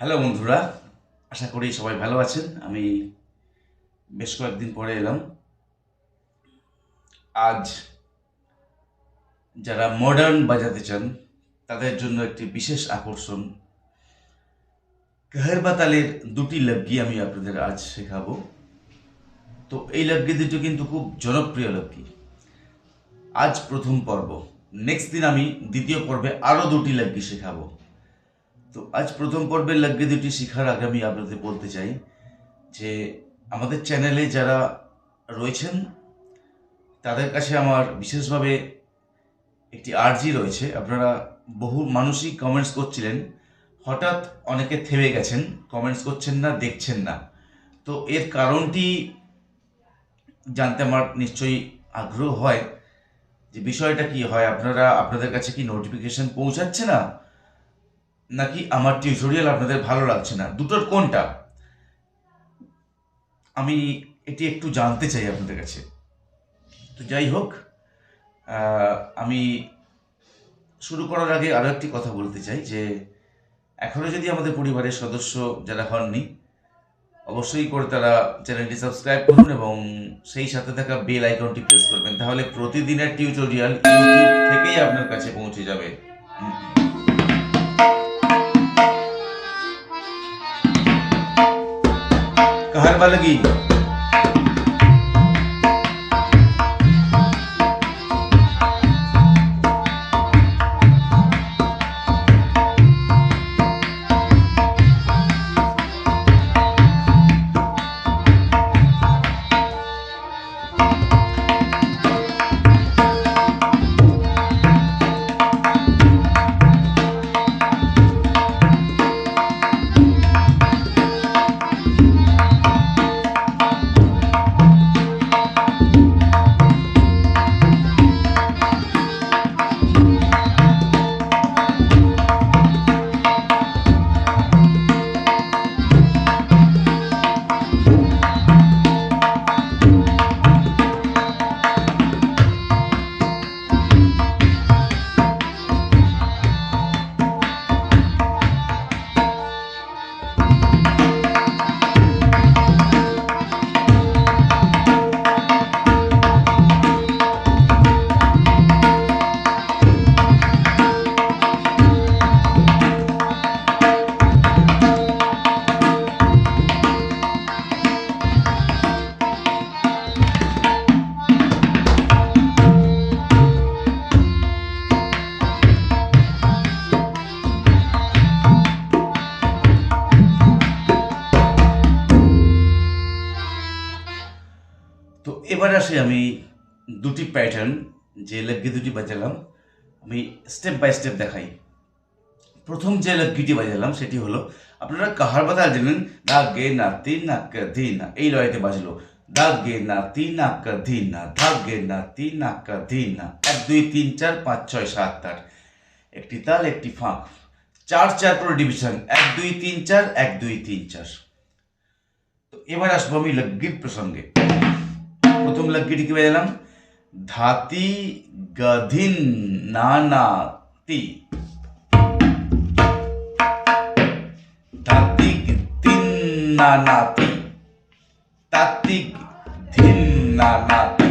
Hello বন্ধুরা, আশা করি সবাই ভালো আছেন। আমি বেশ কয়েকদিন পরে এলাম। আজ যারা মডার্ন বাজাতে চান, তাদের জন্য একটি বিশেষ আকর্ষণ। কাহেরবা তালের দুটি লগ্গি আমি আপনাদের আজ শেখাবো। তো এই লগ্গি দুটো কিন্তু খুব জনপ্রিয় লগ্গি আজ প্রথম পর্ব। নেক্সট দিন আমি দ্বিতীয় পর্বে আরও দুটি লগ্গি শেখাবো। তো আজ প্রথম পর্বের লাগবে দুটি শিখার আগে আমি আপনাদের বলতে চাই যে আমাদের চ্যানেলে যারা রয়েছেন, তাদের কাছে আমার বিশেষভাবে একটি আর্জি রয়েছে। আপনারা বহু মানুষই কমেন্টস করছিলেন, হঠাৎ অনেকে থেমে গেছেন কমেন্টস করছেন না, দেখছেন না। তো এর কারণটি জানতে আমার নিশ্চয়ই আগ্রহ হয় যে বিষয়টা কি হয়, আপনারা, আপনাদের কাছে কি নোটিফিকেশন পৌঁছাচ্ছে না? নাকি আমার টিউটোরিয়াল আপনাদের ভালো লাগছে না? দুটোর কোনটা? আমি এটি একটু জানতে চাই আপনাদের কাছে। তো যাই হোক আমি শুরু করার আগে আরও একটি কথা বলতে চাই যে এখনও যদি আমাদের পরিবারের সদস্য যারা হননি, অবশ্যই করে তারা চ্যানেলটি সাবস্ক্রাইব করুন এবং সেই সাথে থাকা বেল আইকনটি প্রেস করবেন, তাহলে প্রতিদিনের টিউটোরিয়াল ইউটিউব থেকেই আপনার কাছে পৌঁছে যাবে। घर बल गई। যে লগ্গি দুটি বাজালাম। আমি স্টেপ বাই স্টেপ দেখাই। প্রথম যে লগ্গিটি বাজালাম, সেটি হলো, আপনারা কাহার বাতা জানেন? দা গে না তিন না ধি না। এই লয়তে বাজলো দা গে না তিন না ধি না। ধা গে না তিন না ধি না। এক, দুই, তিন, চার, পাঁচ, ছয়, সাত, আট। একটি তাল, একটি ফাঁক। চার চার করে ডিভিশন এক, দুই, তিন, চার, এক, দুই, তিন, চার। তো এবার আসব আমি লগ্গির প্রসঙ্গে। প্রথম লগ্গিটি কি বাজালাম? ধাতি গধিন নানাতি ধাতিক তিন নানাতি তাত্তিক ধিন নানাতি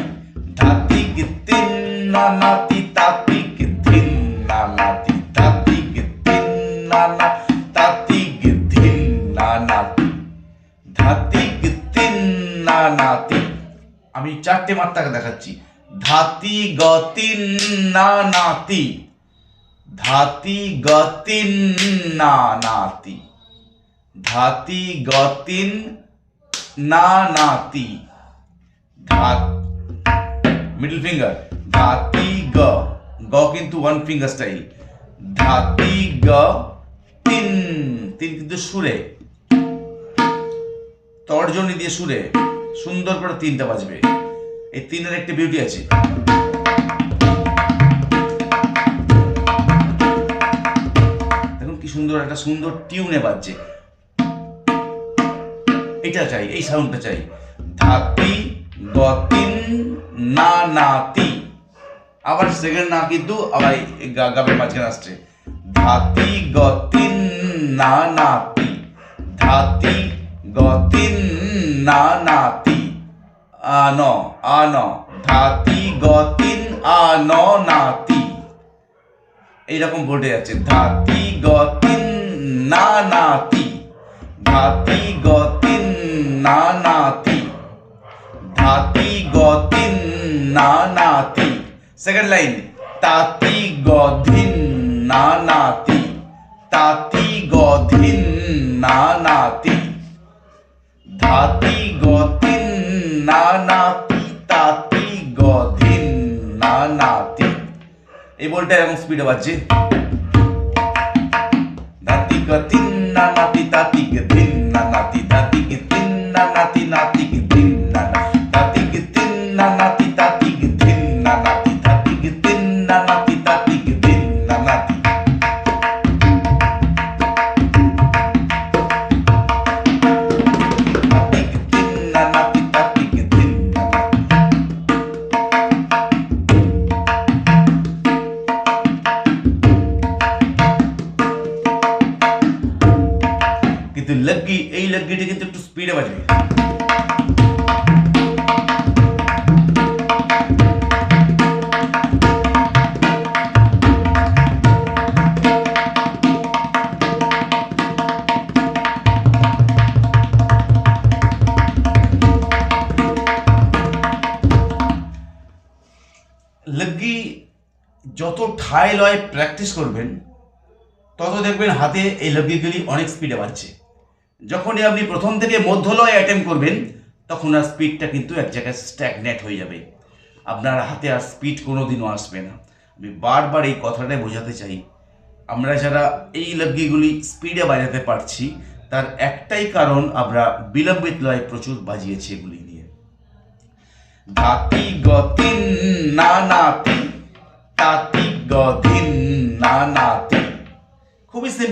ধাতিক তিন নানাতি তাত্তিক ধিন নানাতি তাত্তিক তিন নানা তাত্তিক ধিন নানাতি ধাতিক তিন নানাতি আমি চারটে মাত্রাকে দেখাচ্ছি ধাতি গতিন নানাতি ধাতি গতিন নানাতি ধাতি গতিন নানাতি ধাত মিডল ফিঙ্গার ধাতি গ গ কিন্তু ওয়ান ফিঙ্গার স্টাইল ধাতি গ তিন তিন কিন্তু সুরে, তর্জনী দিয়ে সুরে, সুন্দর করে তিনটা বাজবে। এই তিনের একটা বিউটি আছে। দেখুন কি সুন্দর, একটা সুন্দর টিউনে বাজছে। এটা চাই, এই সাউন্ডটা চাই। ধাতি গতিন, না নাতি। আবার সেকেন্ড না কিন্তু, আবার গাবের মাঝখানে আসছে। ধাতি গতিন, না নাতি। ধাতি গতিন, না নাতি। আন আন। ধাতি গতিন আন, নাতি। এইরকম ভোল্টে যাচ্ছে। ধাতি গতিন না, নাতি। ধাতি গতিন না, নাতি। ধাতি গতিন না, নাতি। সেকেন্ড লাইন তাতি গধিন না, নাতি। তাতি গধিন না, নাতি। ধাতি এই বলটা এরকম স্পিডে বাজছে। ধাতি গতিন না, নাতি তাতি গধিন না, নাতি ধাতি গতিন না, নাতি ঠাই লয় প্র্যাকটিস করবেন, তত দেখবেন হাতে এই লগ্গিগুলি অনেক স্পিডে বাড়ছে। যখনই আপনি প্রথম থেকে মধ্যলয় অ্যাটেম্প করবেন, তখন আর স্পিডটা কিন্তু এক জায়গায় স্ট্যাগনেট হয়ে যাবে। আপনার হাতে আর স্পিড কোনো দিনও আসবে না। আমি বারবার এই কথাটাই বোঝাতে চাই। আমরা যারা এই লগ্গিগুলি স্পিডে বাজাতে পারছি, তার একটাই কারণ আমরা বিলম্বিত লয় প্রচুর বাজিয়েছি এগুলি নিয়ে। ধাতি গতিন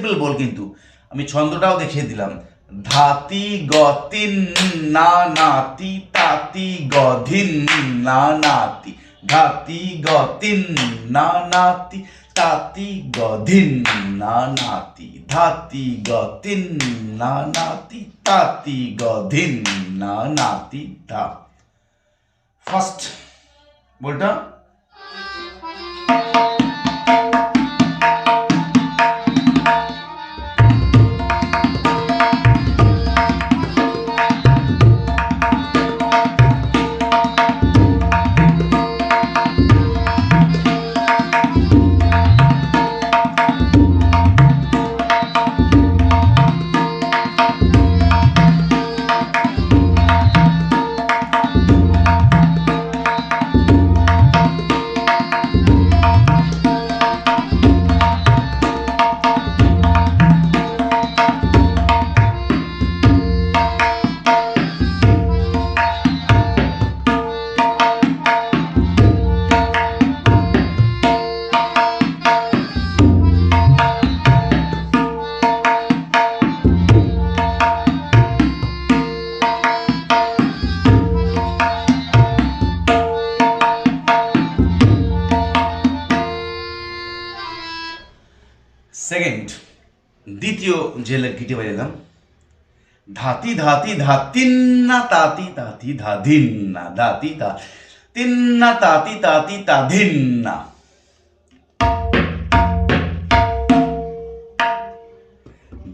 সিম্পল বল কিন্তু। আমি ছন্দটাও দেখিয়ে দিলাম। ধাতি গতিন না নাতি, তাতি গধিন না নাতি। ধাতি গতিন না নাতি, তাতি গধিন না নাতি। ধাতি গতিন না নাতি, তাতি গধিন না নাতি। ধা ফার্স্ট বলটা সেকেন্ড দ্বিতীয় যে লক্ষ্মীটি বাজালাম ধাতি ধাতি ধাতিন্না তাতি তাতি ধাধিন্না ধাতি তা তিন্না তাতি তাতি তাধিন্না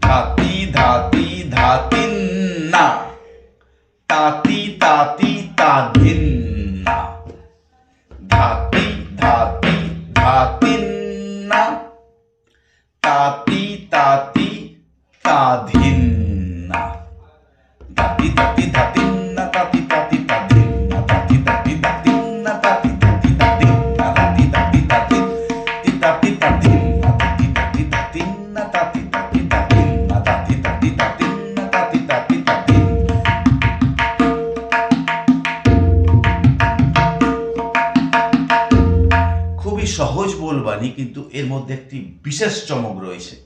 ধাতি ধাতি ধাতিন্না তাতি তাতি তাধিন্না বিশেষ চমক রয়েছে।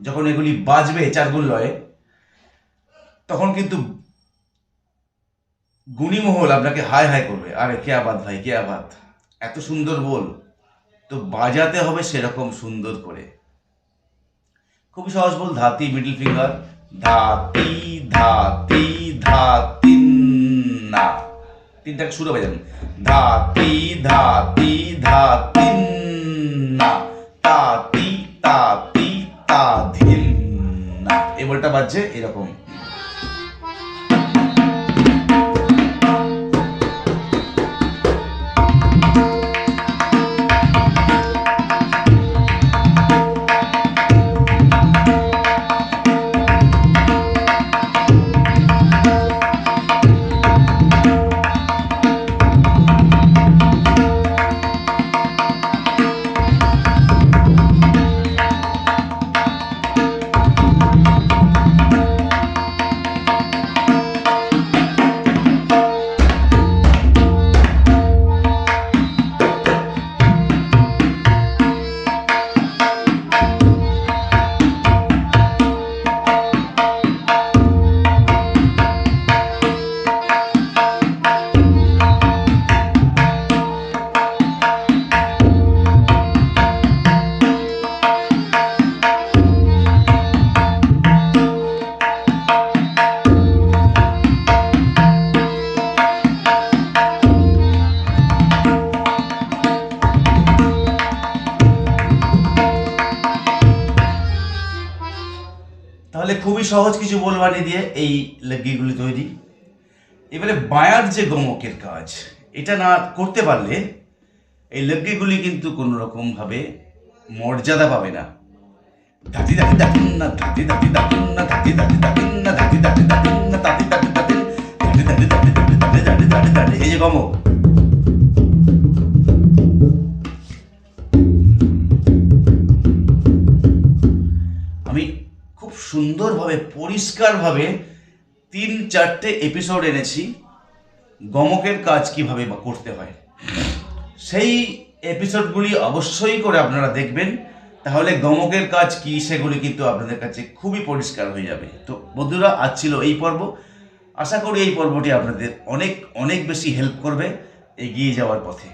যখন এগুলি বাজবে চারগুল লয়ে, তখন কিন্তু গুণীমহল আপনাকে হাই হাই করবে। আরে কে আবাদ ভাই, কে আবাদ? এত সুন্দর বল। তো বাজাতে হবে সেরকম সুন্দর করে। খুবই সহজ বল, ধাতি মিডল ফিঙ্গার ধা তি ধা তি ধা তিন না। তিনটাকে সুরে বাজান ধা তি ধা তি ধা তিন না। তা তি তা তি তা ধিন। এই বলটা বাজছে এরকম। তাহলে খুবই সহজ কিছু বলবানি দিয়ে এই লেগিগুলি তৈরি এবারে বায়ার যে গমকের কাজ এটা না করতে পারলে এই লেগিগুলি কিন্তু কোনো রকম ভাবে মর্যাদা পাবে না ধাতি ধাতি দাতিন না ধাতি ধাতি দাতিন না ধাতি ধাতি দাতিন না ধাতি ধাতি দাতিন না ধাতি ধাতি দাতিন ধাতি ধাতি দাতি ধাতি ধাতি ধাতি ধাতি ধাতি এই যে গমক সুন্দরভাবে পরিষ্কারভাবে তিন, চারটে এপিসোড এনেছি। গমকের কাজ কীভাবে করতে হয়। সেই এপিসোডগুলি অবশ্যই করে আপনারা দেখবেন। তাহলে গমকের কাজ কি, সেগুলি কিন্তু আপনাদের কাছে খুবই পরিষ্কার হয়ে যাবে। তো বন্ধুরা, আজ ছিল এই পর্ব। আশা করি এই পর্বটি আপনাদের অনেক অনেক বেশি হেল্প করবে এগিয়ে যাওয়ার পথে।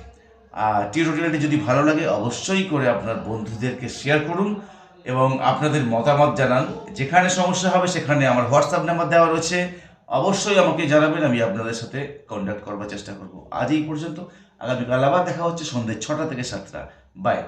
আর টিউটোরিয়ালটি যদি ভালো লাগে, অবশ্যই করে আপনার বন্ধুদেরকে শেয়ার করুন। এবং আপনাদের মতামত জানান। যেখানে সমস্যা হবে সেখানে আমার হোয়াটসঅ্যাপ নাম্বার দেওয়া রয়েছে। অবশ্যই আমাকে জানাবেন, আমি আপনাদের সাথে কন্ট্যাক্ট করবার চেষ্টা করব। আজ এই পর্যন্ত। আগামীকাল আবার দেখা হচ্ছে সন্ধ্যে ছটা থেকে সাতটা। বাই